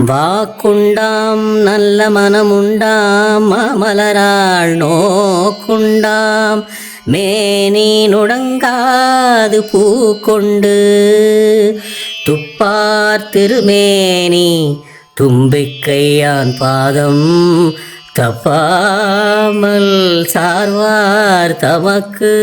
வாக்குண்டாம் நல்ல மனமுண்டாம் மாமலராள் நோக்குண்டாம் மேனி நுடங்காது பூ கொண்டு துப்பார் திருமேனி தும்பிக்கையான் பாதம் தப்பாமல் சார்வார் தமக்கு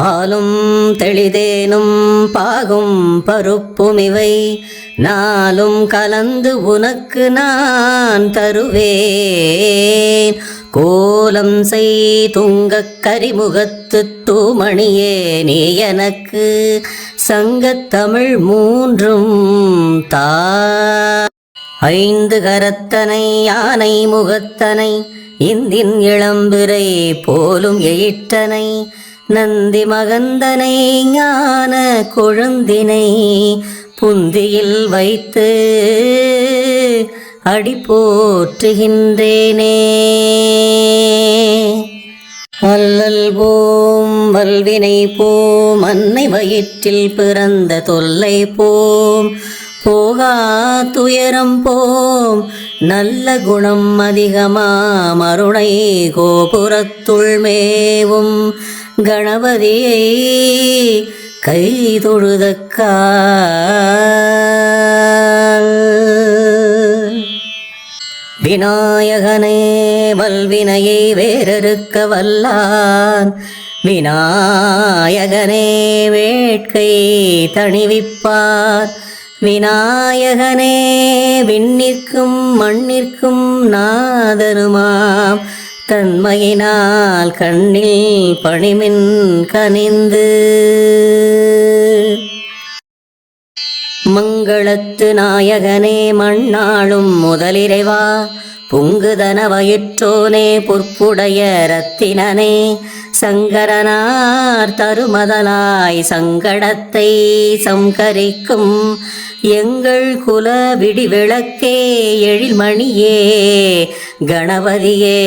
பாலும் தெளிதேனும் பாகும் பருப்பும் இவை நாளும் கலந்து உனக்கு நான் தருவேன். கோலம் செய் துங்கக் கரிமுகத்து தூமணியே நீ எனக்கு. சங்கத்தமிழ் மூன்றும் தா. ஐந்து கரத்தனை யானை முகத்தனை இந்தின் இளம்பிரை போலும் எயிட்டனை. நந்தி மகந்தனை ஞான கொழுந்தினை புந்தியில் வைத்து அடி போற்றுகின்றேனே அல்லல் போம் வல்வினை போம் அன்னை வயிற்றில் பிறந்த தொல்லை போம் போகா துயரம் போம். நல்ல குணம் அதிகமாம் அருணை கோபுரத்துள் மேவும். கணபதியை கை தொழுதக்கால் விநாயகனே வல்வினையை வேறறுக்க வல்லான். விநாயகனே வேட்கை தணிவிப்பார். விநாயகனே விண்ணிற்கும் மண்ணிற்கும் நாதனுமாம். தன்மையினால் கண்ணில் பணிமின் கனிந்து. மங்களத்து நாயகனே மண்ணாளும் முதலிறைவா. புங்குதன வயிற்றோனே பொற்புடைய ரத்தினனே சங்கரனார் தருமதனாய் சங்கடத்தை சங்கரிக்கும் எங்கள் குல விடிவிளக்கே எழில்மணியே கணபதியே.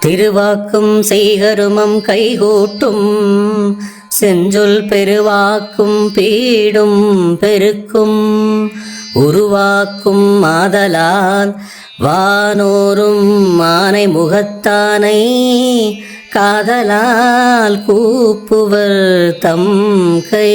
திருவாக்கும் செய்கருமம் கைகூட்டும் செஞ்சொல் பெருவாக்கும் பீடும் பெருக்கும் உருவாக்கும் மாதலால் வானோரும் மானை முகத்தானை காதலால் கூப்புவர் தம் கை.